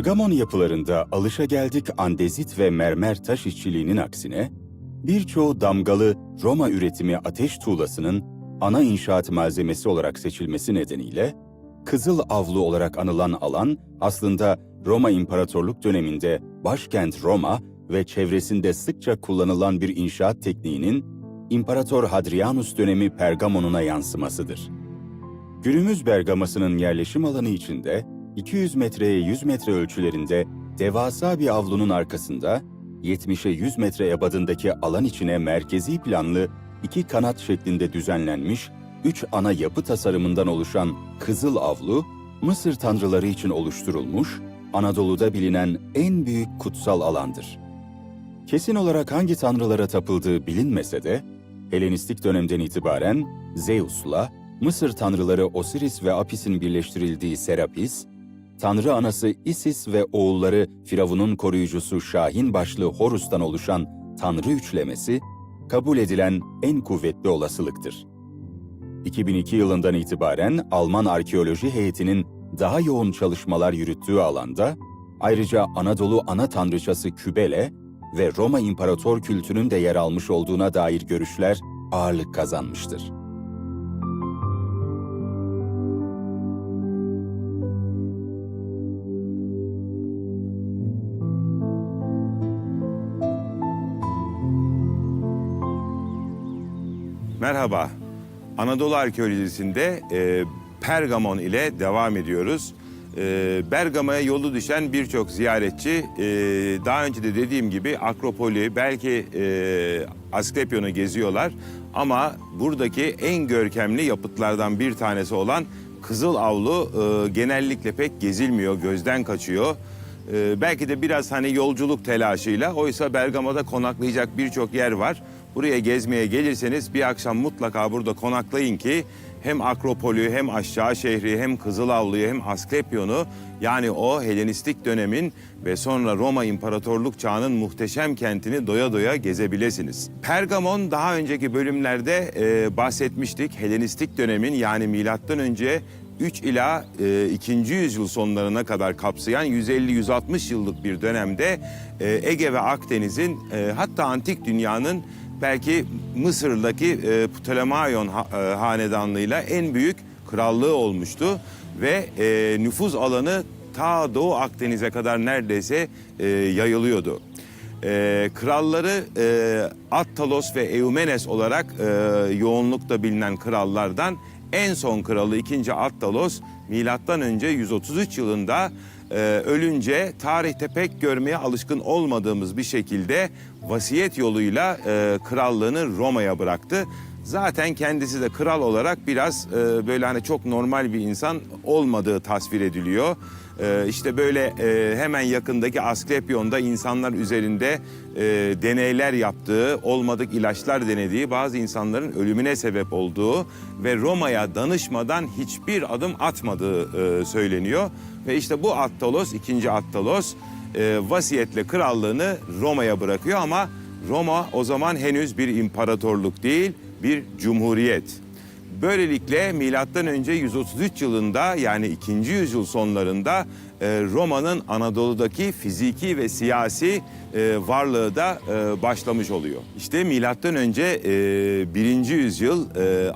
Pergamon yapılarında alışageldik andezit ve mermer taş işçiliğinin aksine, birçoğu damgalı Roma üretimi ateş tuğlasının ana inşaat malzemesi olarak seçilmesi nedeniyle, Kızıl Avlu olarak anılan alan aslında Roma İmparatorluk döneminde başkent Roma ve çevresinde sıkça kullanılan bir inşaat tekniğinin İmparator Hadrianus dönemi Pergamon'una yansımasıdır. Günümüz Bergaması'nın yerleşim alanı içinde 200 metreye 100 metre ölçülerinde devasa bir avlunun arkasında 70'e 100 metre ebadındaki alan içine merkezi planlı iki kanat şeklinde düzenlenmiş üç ana yapı tasarımından oluşan Kızıl Avlu, Mısır tanrıları için oluşturulmuş, Anadolu'da bilinen en büyük kutsal alandır. Kesin olarak hangi tanrılara tapıldığı bilinmese de, Helenistik dönemden itibaren Zeus'la Mısır tanrıları Osiris ve Apis'in birleştirildiği Serapis, Tanrı anası Isis ve oğulları Firavun'un koruyucusu Şahin başlı Horus'tan oluşan Tanrı üçlemesi, kabul edilen en kuvvetli olasılıktır. 2002 yılından itibaren Alman arkeoloji heyetinin daha yoğun çalışmalar yürüttüğü alanda, ayrıca Anadolu ana tanrıçası Kübele ve Roma İmparator kültünün de yer almış olduğuna dair görüşler ağırlık kazanmıştır. Merhaba. Anadolu Arkeolojisi'nde e, Pergamon ile devam ediyoruz. E, Bergama'ya yolu düşen birçok ziyaretçi e, daha önce de dediğim gibi Akropol'i belki e, Asklepion'u geziyorlar. Ama buradaki en görkemli yapıtlardan bir tanesi olan Kızıl Avlu e, genellikle pek gezilmiyor, gözden kaçıyor. E, belki de biraz hani yolculuk telaşıyla oysa Bergama'da konaklayacak birçok yer var. Buraya gezmeye gelirseniz bir akşam mutlaka burada konaklayın ki hem Akropolü hem aşağı şehri hem Kızılavlu'yu hem Asklepion'u yani o Helenistik dönemin ve sonra Roma İmparatorluk çağının muhteşem kentini doya doya gezebilirsiniz. Pergamon daha önceki bölümlerde e, bahsetmiştik. Helenistik dönemin yani milattan önce 3 ila e, 2. yüzyıl sonlarına kadar kapsayan 150-160 yıllık bir dönemde e, Ege ve Akdeniz'in e, hatta antik dünyanın belki Mısır'daki e, Ptolemaion ha, e, hanedanlığıyla en büyük krallığı olmuştu ve e, nüfuz alanı ta Doğu Akdeniz'e kadar neredeyse e, yayılıyordu. E, kralları e, Attalos ve Eumenes olarak e, yoğunlukta bilinen krallardan en son kralı 2. Attalos milattan önce 133 yılında e, ölünce tarihte pek görmeye alışkın olmadığımız bir şekilde vasiyet yoluyla e, krallığını Roma'ya bıraktı. Zaten kendisi de kral olarak biraz e, böyle hani çok normal bir insan olmadığı tasvir ediliyor. E, işte böyle e, hemen yakındaki Asklepion'da insanlar üzerinde e, deneyler yaptığı, olmadık ilaçlar denediği, bazı insanların ölümüne sebep olduğu ve Roma'ya danışmadan hiçbir adım atmadığı e, söyleniyor. Ve işte bu Attalos, ikinci Attalos vasiyetle krallığını Roma'ya bırakıyor ama Roma o zaman henüz bir imparatorluk değil, bir cumhuriyet. Böylelikle milattan önce 133 yılında yani 2. yüzyıl sonlarında e, Roma'nın Anadolu'daki fiziki ve siyasi e, varlığı da e, başlamış oluyor. İşte milattan önce e, 1. yüzyıl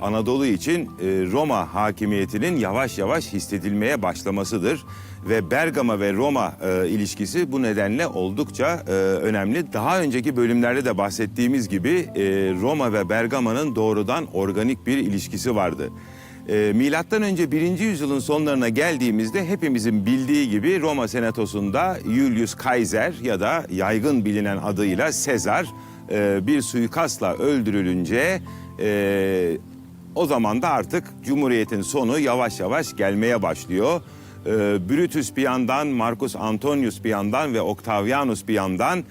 Anadolu için Roma hakimiyetinin yavaş yavaş hissedilmeye başlamasıdır ve Bergama ve Roma e, ilişkisi bu nedenle oldukça e, önemli. Daha önceki bölümlerde de bahsettiğimiz gibi e, Roma ve Bergama'nın doğrudan organik bir ilişkisi vardı. E, Milattan önce 1. yüzyılın sonlarına geldiğimizde hepimizin bildiği gibi Roma Senatosu'nda Julius Caesar ya da yaygın bilinen adıyla Sezar e, bir suikastla öldürülünce e, o zaman da artık Cumhuriyet'in sonu yavaş yavaş gelmeye başlıyor. Ee, Brutus bir yandan, Marcus Antonius bir yandan ve Octavianus bir yandan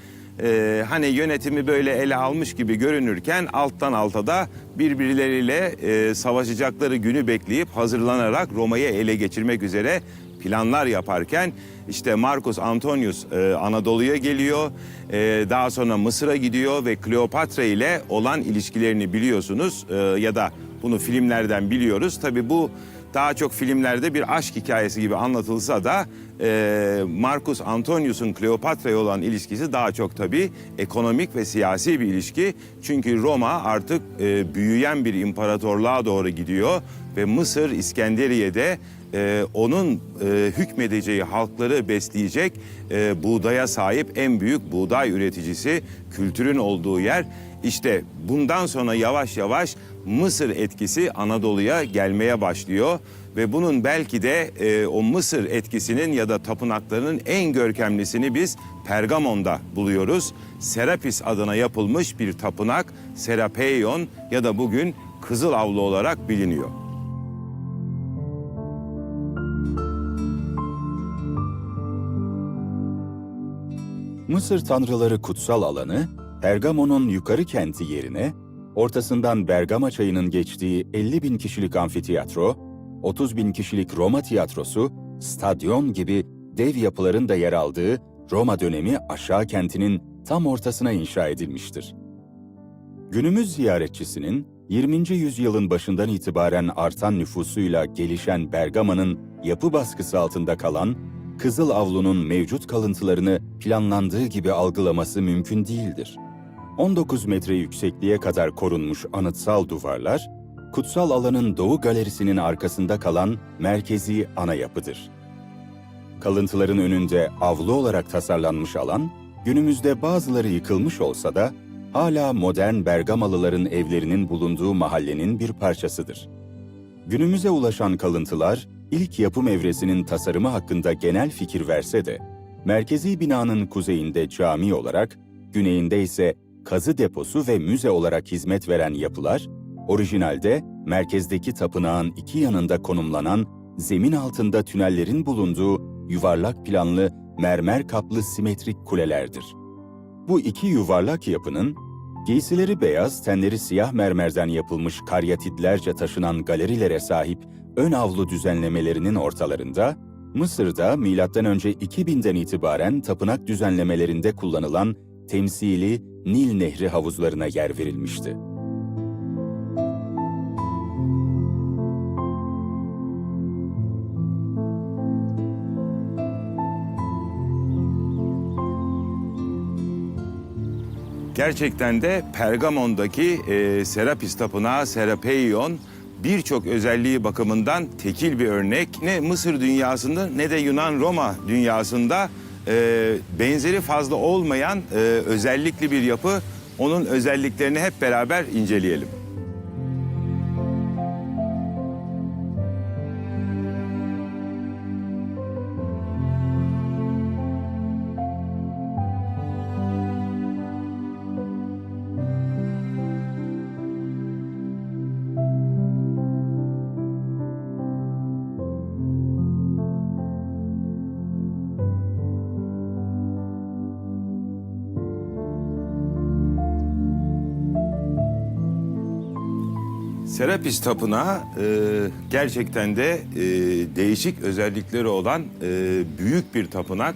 e, hani yönetimi böyle ele almış gibi görünürken alttan alta da birbirleriyle e, savaşacakları günü bekleyip hazırlanarak Roma'yı ele geçirmek üzere planlar yaparken işte Marcus Antonius e, Anadolu'ya geliyor. E, daha sonra Mısır'a gidiyor ve Kleopatra ile olan ilişkilerini biliyorsunuz e, ya da bunu filmlerden biliyoruz. Tabii bu daha çok filmlerde bir aşk hikayesi gibi anlatılsa da e, Marcus Antonius'un Kleopatra'ya olan ilişkisi daha çok tabii ekonomik ve siyasi bir ilişki. Çünkü Roma artık e, büyüyen bir imparatorluğa doğru gidiyor ve Mısır İskenderiye'de e, onun e, hükmedeceği halkları besleyecek e, buğdaya sahip en büyük buğday üreticisi, kültürün olduğu yer. İşte bundan sonra yavaş yavaş Mısır etkisi Anadolu'ya gelmeye başlıyor ve bunun belki de e, o Mısır etkisinin ya da tapınaklarının en görkemlisini biz Pergamon'da buluyoruz. Serapis adına yapılmış bir tapınak Serapeion ya da bugün Kızıl Avlu olarak biliniyor. Mısır tanrıları kutsal alanı, Pergamon'un yukarı kenti yerine, ortasından Bergama çayının geçtiği 50 bin kişilik amfiteyatro, 30 bin kişilik Roma tiyatrosu, stadyon gibi dev yapıların da yer aldığı Roma dönemi aşağı kentinin tam ortasına inşa edilmiştir. Günümüz ziyaretçisinin 20. yüzyılın başından itibaren artan nüfusuyla gelişen Bergama'nın yapı baskısı altında kalan Kızıl Avlu'nun mevcut kalıntılarını planlandığı gibi algılaması mümkün değildir. 19 metre yüksekliğe kadar korunmuş anıtsal duvarlar, kutsal alanın doğu galerisinin arkasında kalan merkezi ana yapıdır. Kalıntıların önünde avlu olarak tasarlanmış alan, günümüzde bazıları yıkılmış olsa da hala modern Bergamalıların evlerinin bulunduğu mahallenin bir parçasıdır. Günümüze ulaşan kalıntılar, ilk yapım evresinin tasarımı hakkında genel fikir verse de, merkezi binanın kuzeyinde cami olarak, güneyinde ise kazı deposu ve müze olarak hizmet veren yapılar, orijinalde merkezdeki tapınağın iki yanında konumlanan zemin altında tünellerin bulunduğu yuvarlak planlı mermer kaplı simetrik kulelerdir. Bu iki yuvarlak yapının giysileri beyaz, tenleri siyah mermerden yapılmış karyatidlerce taşınan galerilere sahip ön avlu düzenlemelerinin ortalarında Mısır'da M.Ö. 2000'den itibaren tapınak düzenlemelerinde kullanılan temsili Nil Nehri havuzlarına yer verilmişti. Gerçekten de Pergamon'daki e, Serapis Tapınağı Serapeion birçok özelliği bakımından tekil bir örnek. Ne Mısır dünyasında ne de Yunan-Roma dünyasında e, benzeri fazla olmayan e, özellikli bir yapı. Onun özelliklerini hep beraber inceleyelim. Serapis Tapınağı e, gerçekten de e, değişik özellikleri olan e, büyük bir tapınak.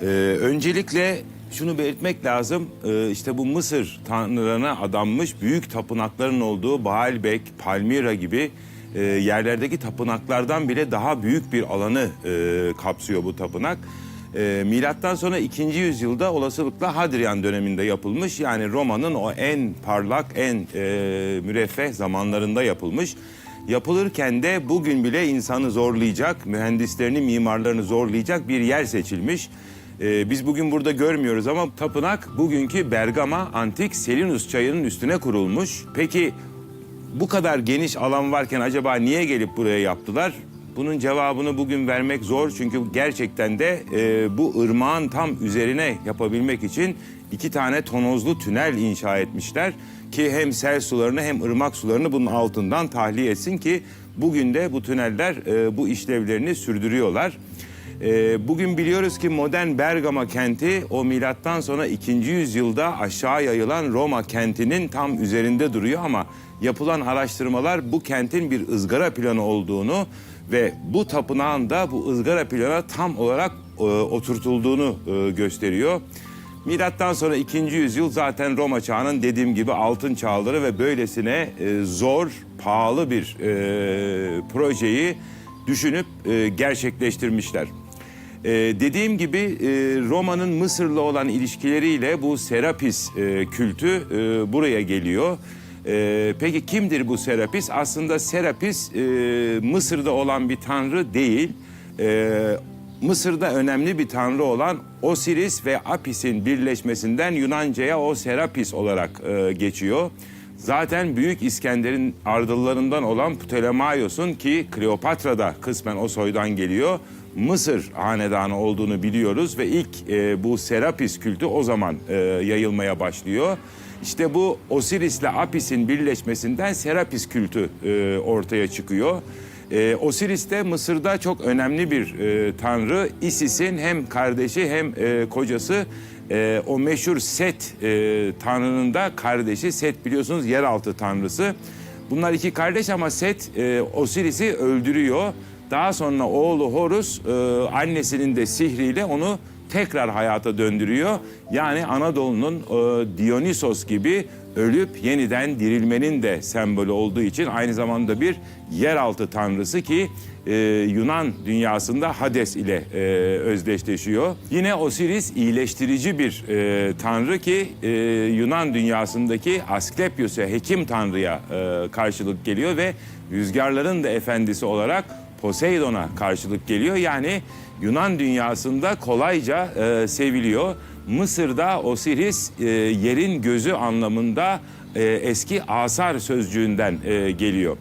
E, öncelikle şunu belirtmek lazım, e, işte bu Mısır tanrılarına adanmış büyük tapınakların olduğu Baalbek, Palmira gibi e, yerlerdeki tapınaklardan bile daha büyük bir alanı e, kapsıyor bu tapınak. E, milattan sonra 2. yüzyılda olasılıkla Hadrian döneminde yapılmış. Yani Roma'nın o en parlak, en e, müreffeh zamanlarında yapılmış. Yapılırken de bugün bile insanı zorlayacak, mühendislerini, mimarlarını zorlayacak bir yer seçilmiş. E, biz bugün burada görmüyoruz ama tapınak bugünkü Bergama Antik Selinus çayının üstüne kurulmuş. Peki bu kadar geniş alan varken acaba niye gelip buraya yaptılar? Bunun cevabını bugün vermek zor çünkü gerçekten de e, bu ırmağın tam üzerine yapabilmek için iki tane tonozlu tünel inşa etmişler ki hem sel sularını hem ırmak sularını bunun altından tahliye etsin ki bugün de bu tüneller e, bu işlevlerini sürdürüyorlar. E, bugün biliyoruz ki modern Bergama kenti o milattan sonra 2. yüzyılda aşağı yayılan Roma kentinin tam üzerinde duruyor ama yapılan araştırmalar bu kentin bir ızgara planı olduğunu ve bu tapınağın da bu ızgara plana tam olarak e, oturtulduğunu e, gösteriyor. Milattan sonra 2. yüzyıl zaten Roma çağının dediğim gibi altın çağları ve böylesine e, zor, pahalı bir e, projeyi düşünüp e, gerçekleştirmişler. Ee, dediğim gibi e, Roma'nın Mısır'la olan ilişkileriyle bu Serapis e, kültü e, buraya geliyor. E, peki kimdir bu Serapis? Aslında Serapis e, Mısır'da olan bir tanrı değil. E, Mısır'da önemli bir tanrı olan Osiris ve Apis'in birleşmesinden Yunanca'ya o Serapis olarak e, geçiyor. Zaten Büyük İskender'in ardıllarından olan Ptolemaios'un ki Kleopatra da kısmen o soydan geliyor. Mısır hanedanı olduğunu biliyoruz ve ilk e, bu Serapis kültü o zaman e, yayılmaya başlıyor. İşte bu Osiris'le Apis'in birleşmesinden Serapis kültü e, ortaya çıkıyor. E, Osiris de Mısır'da çok önemli bir e, tanrı. Isis'in hem kardeşi hem e, kocası e, o meşhur Set e, tanrının da kardeşi. Set biliyorsunuz yeraltı tanrısı. Bunlar iki kardeş ama Set e, Osiris'i öldürüyor. Daha sonra oğlu Horus e, annesinin de sihriyle onu tekrar hayata döndürüyor. Yani Anadolu'nun e, Dionysos gibi ölüp yeniden dirilmenin de sembolü olduğu için aynı zamanda bir yeraltı tanrısı ki e, Yunan dünyasında Hades ile e, özdeşleşiyor. Yine Osiris iyileştirici bir e, tanrı ki e, Yunan dünyasındaki Asklepios'a hekim tanrıya e, karşılık geliyor ve rüzgarların da efendisi olarak Poseidon'a karşılık geliyor. Yani Yunan dünyasında kolayca e, seviliyor. Mısır'da Osiris e, yerin gözü anlamında e, eski asar sözcüğünden e, geliyor.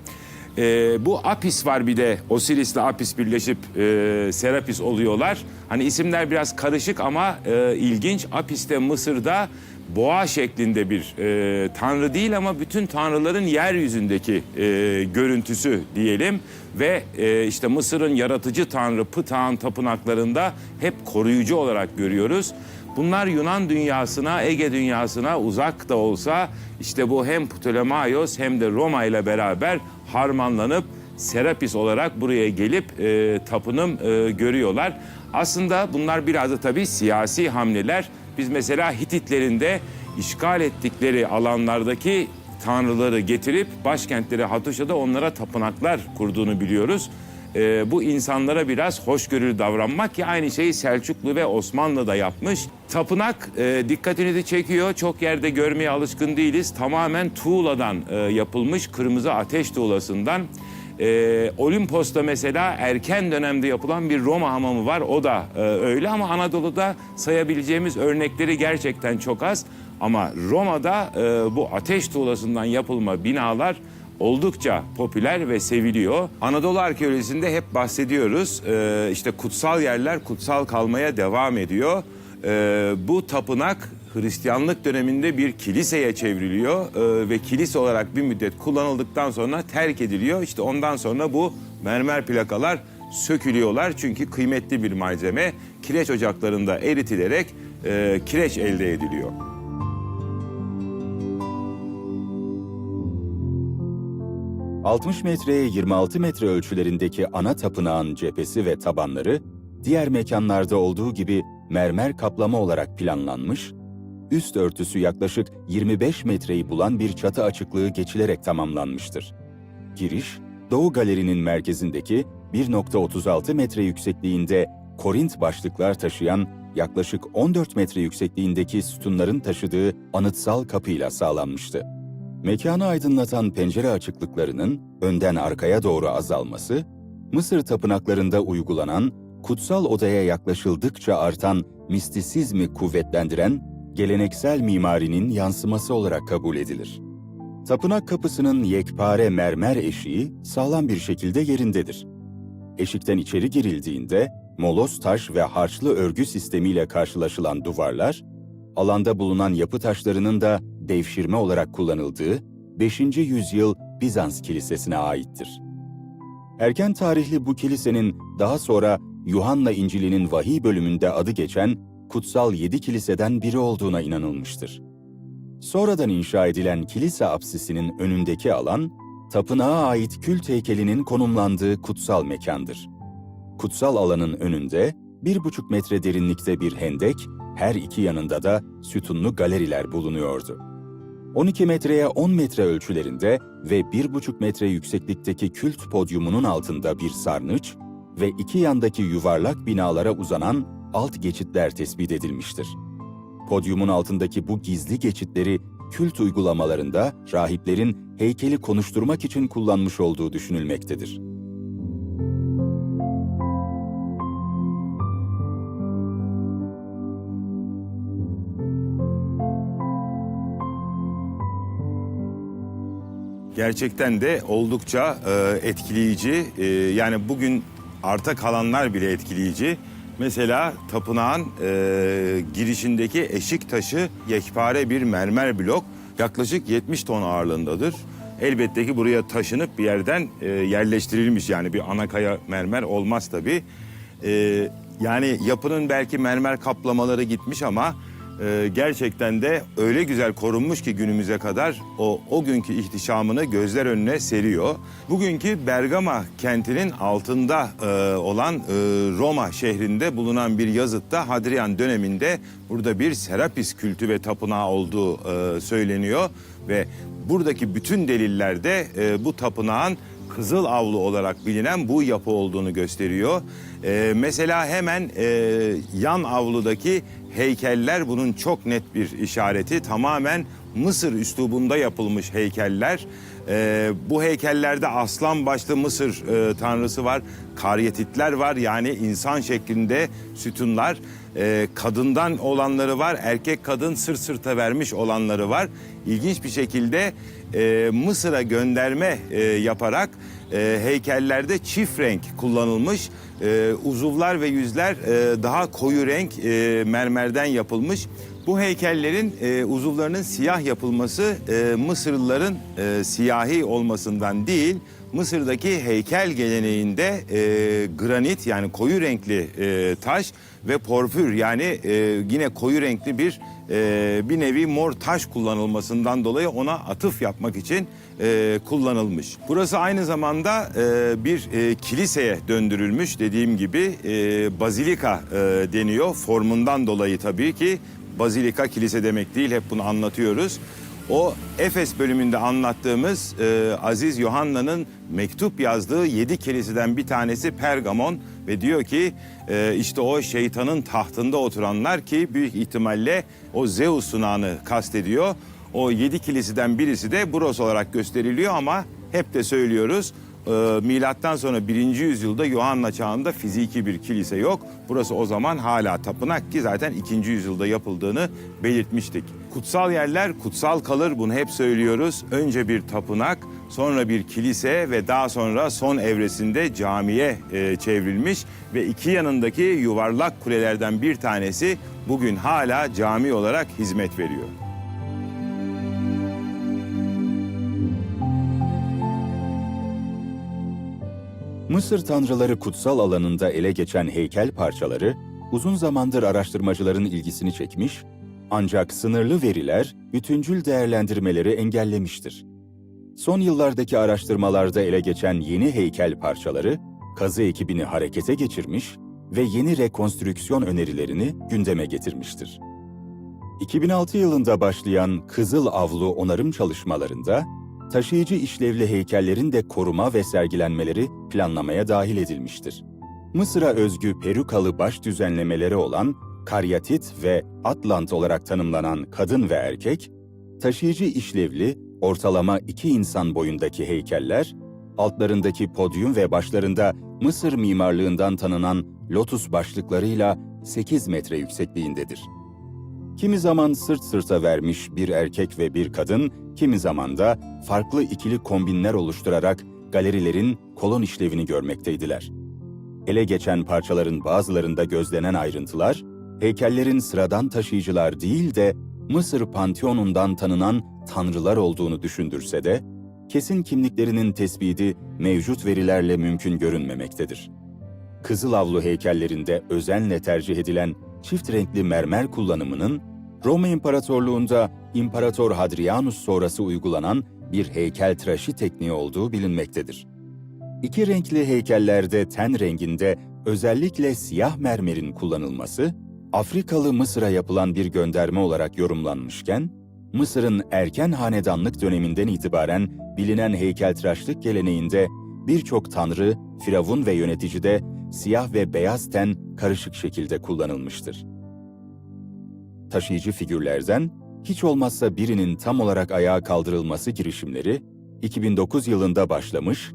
E, bu Apis var bir de Osiris'le Apis birleşip e, Serapis oluyorlar. Hani isimler biraz karışık ama e, ilginç. Apis de Mısır'da boğa şeklinde bir e, tanrı değil ama bütün tanrıların yeryüzündeki e, görüntüsü diyelim ve e, işte Mısır'ın yaratıcı tanrı Ptah'ın tapınaklarında hep koruyucu olarak görüyoruz. Bunlar Yunan dünyasına, Ege dünyasına uzak da olsa işte bu hem Ptolemaios hem de Roma ile beraber harmanlanıp Serapis olarak buraya gelip e, tapınım e, görüyorlar. Aslında bunlar biraz da tabii siyasi hamleler. Biz mesela Hititlerin de işgal ettikleri alanlardaki tanrıları getirip başkentleri Hatuşa'da onlara tapınaklar kurduğunu biliyoruz. Ee, bu insanlara biraz hoşgörülü davranmak ki aynı şeyi Selçuklu ve Osmanlı da yapmış. Tapınak e, dikkatinizi çekiyor. Çok yerde görmeye alışkın değiliz. Tamamen tuğladan e, yapılmış kırmızı ateş tuğlasından. Ee, Olimpos'ta mesela erken dönemde yapılan bir Roma hamamı var. O da e, öyle ama Anadolu'da sayabileceğimiz örnekleri gerçekten çok az. Ama Roma'da e, bu ateş tuğlasından yapılma binalar oldukça popüler ve seviliyor. Anadolu arkeolojisinde hep bahsediyoruz. Ee, işte kutsal yerler kutsal kalmaya devam ediyor. Ee, bu tapınak Hristiyanlık döneminde bir kiliseye çevriliyor ee, ve kilise olarak bir müddet kullanıldıktan sonra terk ediliyor. İşte ondan sonra bu mermer plakalar sökülüyorlar çünkü kıymetli bir malzeme kireç ocaklarında eritilerek e, kireç elde ediliyor. – 60 metreye 26 metre ölçülerindeki ana tapınağın cephesi ve tabanları, diğer mekanlarda olduğu gibi mermer kaplama olarak planlanmış, üst örtüsü yaklaşık 25 metreyi bulan bir çatı açıklığı geçilerek tamamlanmıştır. Giriş, Doğu Galeri'nin merkezindeki 1.36 metre yüksekliğinde Korint başlıklar taşıyan yaklaşık 14 metre yüksekliğindeki sütunların taşıdığı anıtsal kapıyla sağlanmıştı. Mekanı aydınlatan pencere açıklıklarının önden arkaya doğru azalması, Mısır tapınaklarında uygulanan kutsal odaya yaklaşıldıkça artan mistisizmi kuvvetlendiren geleneksel mimarinin yansıması olarak kabul edilir. Tapınak kapısının yekpare mermer eşiği sağlam bir şekilde yerindedir. Eşikten içeri girildiğinde molos taş ve harçlı örgü sistemiyle karşılaşılan duvarlar, alanda bulunan yapı taşlarının da devşirme olarak kullanıldığı 5. yüzyıl Bizans kilisesine aittir. Erken tarihli bu kilisenin daha sonra Yuhanna İncil'inin vahiy bölümünde adı geçen kutsal yedi kiliseden biri olduğuna inanılmıştır. Sonradan inşa edilen kilise apsisinin önündeki alan, tapınağa ait kült heykelinin konumlandığı kutsal mekandır. Kutsal alanın önünde bir buçuk metre derinlikte bir hendek, her iki yanında da sütunlu galeriler bulunuyordu. 12 metreye 10 metre ölçülerinde ve 1,5 metre yükseklikteki kült podyumunun altında bir sarnıç, ve iki yandaki yuvarlak binalara uzanan alt geçitler tespit edilmiştir. Podyumun altındaki bu gizli geçitleri kült uygulamalarında rahiplerin heykeli konuşturmak için kullanmış olduğu düşünülmektedir. Gerçekten de oldukça e, etkileyici. E, yani bugün arta kalanlar bile etkileyici. Mesela tapınağın e, girişindeki eşik taşı yekpare bir mermer blok. Yaklaşık 70 ton ağırlığındadır. Elbette ki buraya taşınıp bir yerden e, yerleştirilmiş yani bir ana kaya mermer olmaz tabii. E, yani yapının belki mermer kaplamaları gitmiş ama ee, gerçekten de öyle güzel korunmuş ki günümüze kadar o o günkü ihtişamını gözler önüne seriyor. Bugünkü Bergama kentinin altında e, olan e, Roma şehrinde bulunan bir yazıtta Hadrian döneminde burada bir Serapis kültü ve tapınağı olduğu e, söyleniyor ve buradaki bütün delillerde e, bu tapınağın Kızıl Avlu olarak bilinen bu yapı olduğunu gösteriyor. Ee, mesela hemen e, yan avludaki heykeller bunun çok net bir işareti. Tamamen Mısır üslubunda yapılmış heykeller. Ee, bu heykellerde aslan başlı Mısır e, tanrısı var. Karyatitler var yani insan şeklinde sütunlar. Ee, kadından olanları var, erkek kadın sırt sırta vermiş olanları var. İlginç bir şekilde e, Mısır'a gönderme e, yaparak e, heykellerde çift renk kullanılmış. E, uzuvlar ve yüzler e, daha koyu renk e, mermerden yapılmış. Bu heykellerin e, uzuvlarının siyah yapılması e, Mısırlıların e, siyahi olmasından değil, Mısır'daki heykel geleneğinde e, granit yani koyu renkli e, taş ve porfür yani e, yine koyu renkli bir e, bir nevi mor taş kullanılmasından dolayı ona atıf yapmak için e, kullanılmış. Burası aynı zamanda e, bir e, kiliseye döndürülmüş dediğim gibi e, bazilika e, deniyor formundan dolayı tabii ki bazilika kilise demek değil hep bunu anlatıyoruz. O Efes bölümünde anlattığımız e, Aziz Yohanna'nın mektup yazdığı yedi kiliseden bir tanesi Pergamon ve diyor ki e, işte o şeytanın tahtında oturanlar ki büyük ihtimalle o Zeus sunağını kastediyor. O yedi kiliseden birisi de burası olarak gösteriliyor ama hep de söylüyoruz e, milattan sonra birinci yüzyılda Yohanna çağında fiziki bir kilise yok. Burası o zaman hala tapınak ki zaten ikinci yüzyılda yapıldığını belirtmiştik. Kutsal yerler kutsal kalır bunu hep söylüyoruz. Önce bir tapınak, sonra bir kilise ve daha sonra son evresinde camiye e, çevrilmiş ve iki yanındaki yuvarlak kulelerden bir tanesi bugün hala cami olarak hizmet veriyor. Mısır tanrıları kutsal alanında ele geçen heykel parçaları uzun zamandır araştırmacıların ilgisini çekmiş ancak sınırlı veriler bütüncül değerlendirmeleri engellemiştir. Son yıllardaki araştırmalarda ele geçen yeni heykel parçaları kazı ekibini harekete geçirmiş ve yeni rekonstrüksiyon önerilerini gündeme getirmiştir. 2006 yılında başlayan Kızıl Avlu onarım çalışmalarında taşıyıcı işlevli heykellerin de koruma ve sergilenmeleri planlamaya dahil edilmiştir. Mısır'a özgü perukalı baş düzenlemeleri olan karyatit ve atlant olarak tanımlanan kadın ve erkek, taşıyıcı işlevli ortalama iki insan boyundaki heykeller, altlarındaki podyum ve başlarında Mısır mimarlığından tanınan lotus başlıklarıyla 8 metre yüksekliğindedir. Kimi zaman sırt sırta vermiş bir erkek ve bir kadın, kimi zaman da farklı ikili kombinler oluşturarak galerilerin kolon işlevini görmekteydiler. Ele geçen parçaların bazılarında gözlenen ayrıntılar, heykellerin sıradan taşıyıcılar değil de Mısır Panteonundan tanınan tanrılar olduğunu düşündürse de, kesin kimliklerinin tespiti mevcut verilerle mümkün görünmemektedir. Kızıl avlu heykellerinde özenle tercih edilen çift renkli mermer kullanımının Roma İmparatorluğunda İmparator Hadrianus sonrası uygulanan bir heykeltıraşı tekniği olduğu bilinmektedir. İki renkli heykellerde ten renginde özellikle siyah mermerin kullanılması, Afrikalı Mısır'a yapılan bir gönderme olarak yorumlanmışken, Mısır'ın erken hanedanlık döneminden itibaren bilinen heykeltıraşlık geleneğinde birçok tanrı, firavun ve yöneticide siyah ve beyaz ten karışık şekilde kullanılmıştır. Taşıyıcı figürlerden hiç olmazsa birinin tam olarak ayağa kaldırılması girişimleri 2009 yılında başlamış,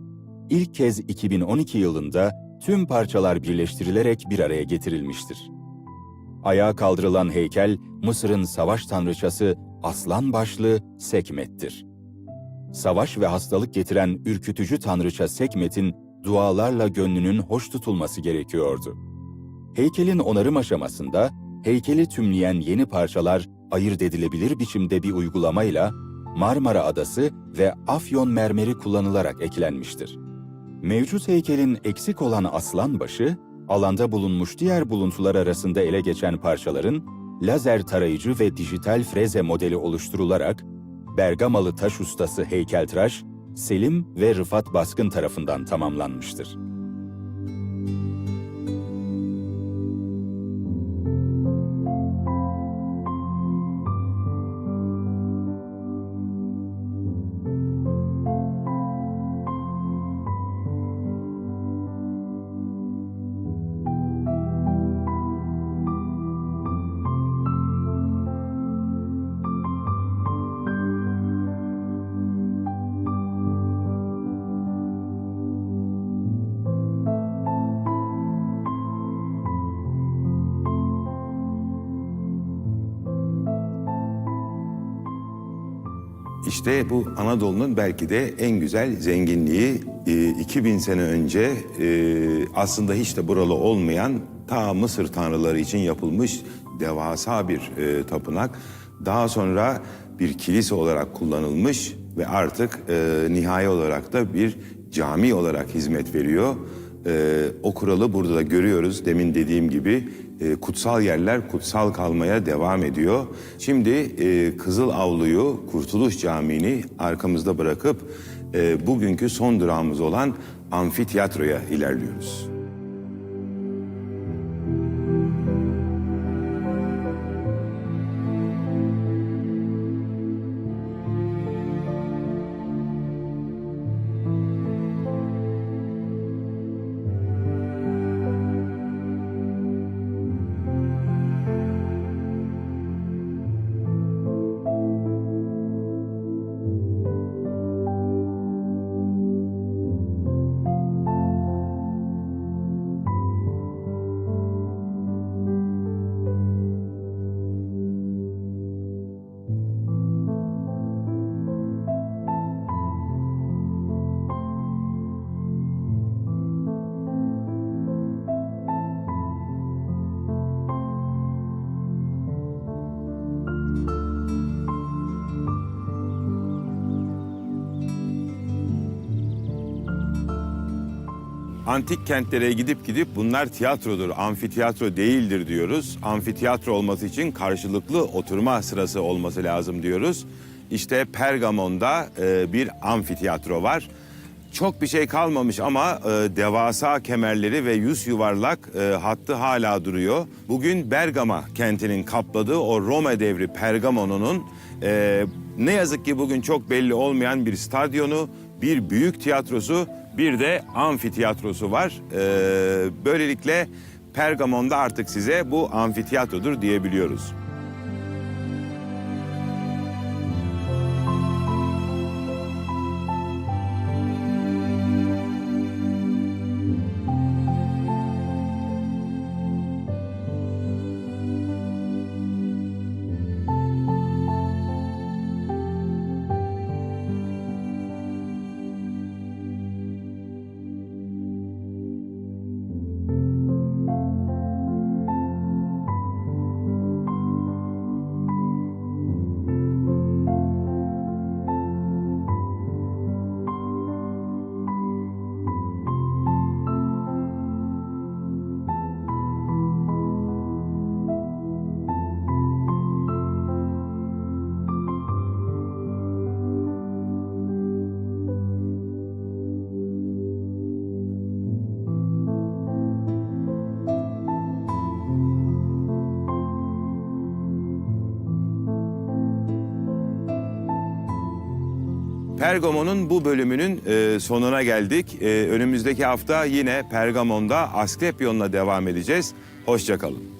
ilk kez 2012 yılında tüm parçalar birleştirilerek bir araya getirilmiştir. Ayağa kaldırılan heykel Mısır'ın savaş tanrıçası aslan başlı Sekmet'tir. Savaş ve hastalık getiren ürkütücü tanrıça Sekmet'in dualarla gönlünün hoş tutulması gerekiyordu. Heykelin onarım aşamasında heykeli tümleyen yeni parçalar ayırt edilebilir biçimde bir uygulamayla Marmara Adası ve Afyon mermeri kullanılarak eklenmiştir. Mevcut heykelin eksik olan aslan başı, alanda bulunmuş diğer buluntular arasında ele geçen parçaların lazer tarayıcı ve dijital freze modeli oluşturularak Bergamalı taş ustası heykeltıraş Selim ve Rıfat Baskın tarafından tamamlanmıştır. İşte bu Anadolu'nun belki de en güzel zenginliği e, 2000 sene önce e, aslında hiç de buralı olmayan ta Mısır tanrıları için yapılmış devasa bir e, tapınak. Daha sonra bir kilise olarak kullanılmış ve artık e, nihai olarak da bir cami olarak hizmet veriyor. E, o kuralı burada da görüyoruz. Demin dediğim gibi e, kutsal yerler kutsal kalmaya devam ediyor. Şimdi e, Kızıl Avlu'yu, Kurtuluş Camii'ni arkamızda bırakıp e, bugünkü son durağımız olan amfiteyatroya ilerliyoruz. Antik kentlere gidip gidip bunlar tiyatrodur, amfiteyatro değildir diyoruz. Amfiteyatro olması için karşılıklı oturma sırası olması lazım diyoruz. İşte Pergamon'da e, bir amfiteyatro var. Çok bir şey kalmamış ama e, devasa kemerleri ve yüz yuvarlak e, hattı hala duruyor. Bugün Bergama kentinin kapladığı o Roma devri Pergamon'un e, ne yazık ki bugün çok belli olmayan bir stadyonu, bir büyük tiyatrosu, bir de amfiteyatrosu var. Ee, böylelikle Pergamon'da artık size bu amfiteyatrodur diyebiliyoruz. Pergamon'un bu bölümünün e, sonuna geldik. E, önümüzdeki hafta yine Pergamon'da Asklepion'la devam edeceğiz. Hoşçakalın.